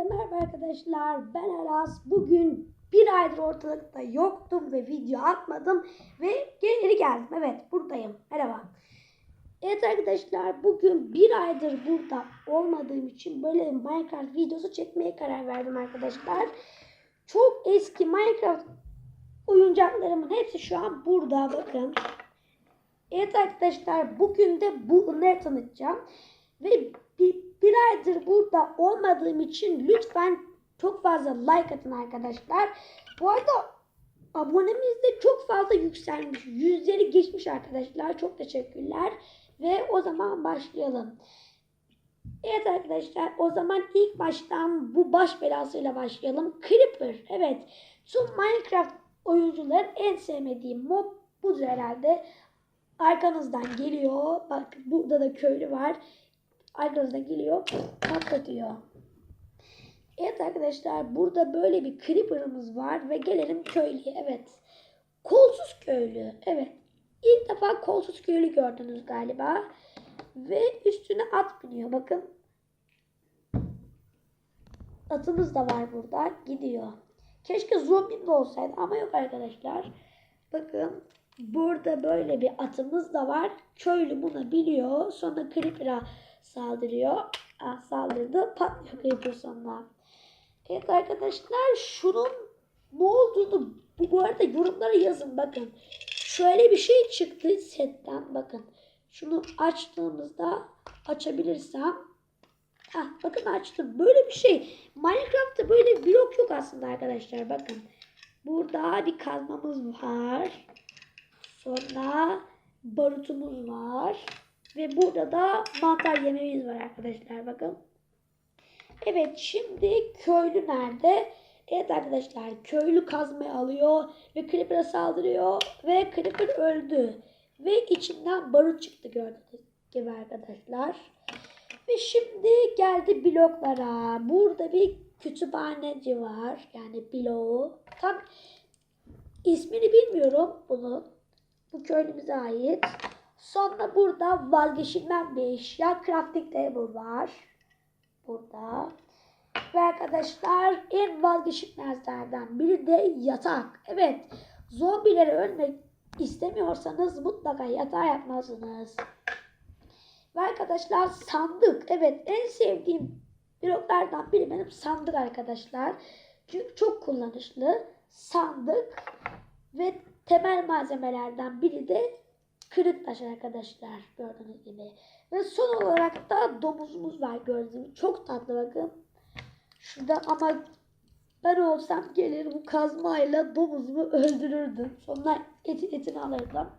Hepinize merhaba arkadaşlar. Ben Aras. Bugün bir aydır ortalıkta yoktum ve video atmadım ve geri geldim. Evet buradayım. Merhaba. Evet arkadaşlar bugün bir aydır burada olmadığım için böyle bir Minecraft videosu çekmeye karar verdim arkadaşlar. Çok eski Minecraft oyuncaklarımın hepsi şu an burada bakın. Evet arkadaşlar bugün de bunları tanıtacağım. Ve bir, bir aydır burada olmadığım için lütfen çok fazla like atın arkadaşlar. Bu arada abonemiz de çok fazla yükselmiş. Yüzleri geçmiş arkadaşlar. Çok teşekkürler. Ve o zaman başlayalım. Evet arkadaşlar o zaman ilk baştan bu baş belasıyla başlayalım. Creeper. Evet. Tüm Minecraft oyuncuların en sevmediği mob budur herhalde. Arkanızdan geliyor. Bak burada da köylü var. Arkanızdan geliyor. Patlatıyor. Evet arkadaşlar burada böyle bir creeper'ımız var ve gelelim köylüye. Evet. Kolsuz köylü. Evet. İlk defa kolsuz köylü gördünüz galiba. Ve üstüne at biniyor. Bakın. Atımız da var burada. Gidiyor. Keşke zombim de olsaydı ama yok arkadaşlar. Bakın burada böyle bir atımız da var. Köylü bunu biliyor. Sonra Creeper'a saldırıyor. Ah, saldırdı. Patlıyor Creeper sonra. Evet arkadaşlar şunun ne olduğunu bu, arada yorumlara yazın bakın. Şöyle bir şey çıktı setten bakın. Şunu açtığımızda açabilirsem Ah bakın açtım. Böyle bir şey. Minecraft'ta böyle blok yok aslında arkadaşlar. Bakın. Burada bir kazmamız var. Sonra barutumuz var. Ve burada da mantar yemeğimiz var arkadaşlar. Bakın. Evet şimdi köylü nerede? Evet arkadaşlar köylü kazmayı alıyor ve Creeper'a saldırıyor ve Creeper öldü. Ve içinden barut çıktı gördüğünüz gibi arkadaşlar. Ve şimdi geldi bloklara. Burada bir kütüphaneci var. Yani bloğu. Tam ismini bilmiyorum bunun. Bu köylümüze ait. Sonra burada vazgeçilmez bir eşya. Crafting table var. Burada. Ve arkadaşlar en vazgeçilmezlerden biri de yatak. Evet. Zombileri ölmek istemiyorsanız mutlaka yatağa yatmalısınız. Ve arkadaşlar sandık. Evet en sevdiğim bloklardan biri benim sandık arkadaşlar. Çünkü çok kullanışlı. Sandık ve temel malzemelerden biri de kırık taş arkadaşlar gördüğünüz gibi. Ve son olarak da domuzumuz var gördüğünüz gibi. Çok tatlı bakın. Şurada ama ben olsam gelir bu kazmayla domuzumu öldürürdüm. Sonra eti, etini alırdım.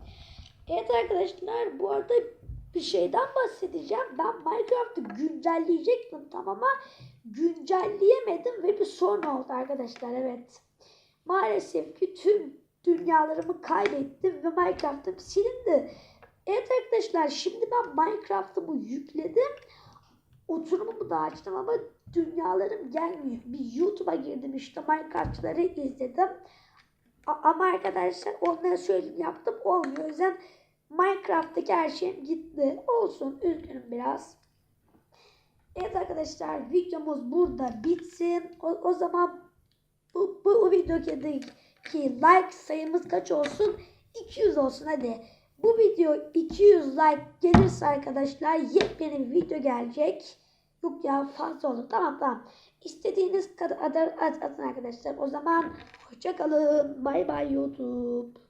Evet arkadaşlar bu arada bir şeyden bahsedeceğim. Ben Minecraft'ı güncelleyecektim tam ama güncelleyemedim ve bir sorun oldu arkadaşlar. Evet. Maalesef ki tüm dünyalarımı kaybettim ve Minecraft'ım silindi. Evet arkadaşlar şimdi ben Minecraft'ımı yükledim. Oturumumu da açtım ama dünyalarım gelmiyor. Bir YouTube'a girdim işte Minecraft'ları izledim. A- ama arkadaşlar onlara söyleyeyim yaptım olmuyor. O yüzden Minecraft'taki her şeyim gitti. Olsun üzgünüm biraz. Evet arkadaşlar videomuz burada bitsin. O, o zaman bu, bu videodaki like sayımız kaç olsun? 200 olsun hadi. Bu video 200 like gelirse arkadaşlar yepyeni bir video gelecek. Yok ya fazla olur. Tamam tamam. İstediğiniz kadar atın arkadaşlar. O zaman hoşçakalın. Bay bay YouTube.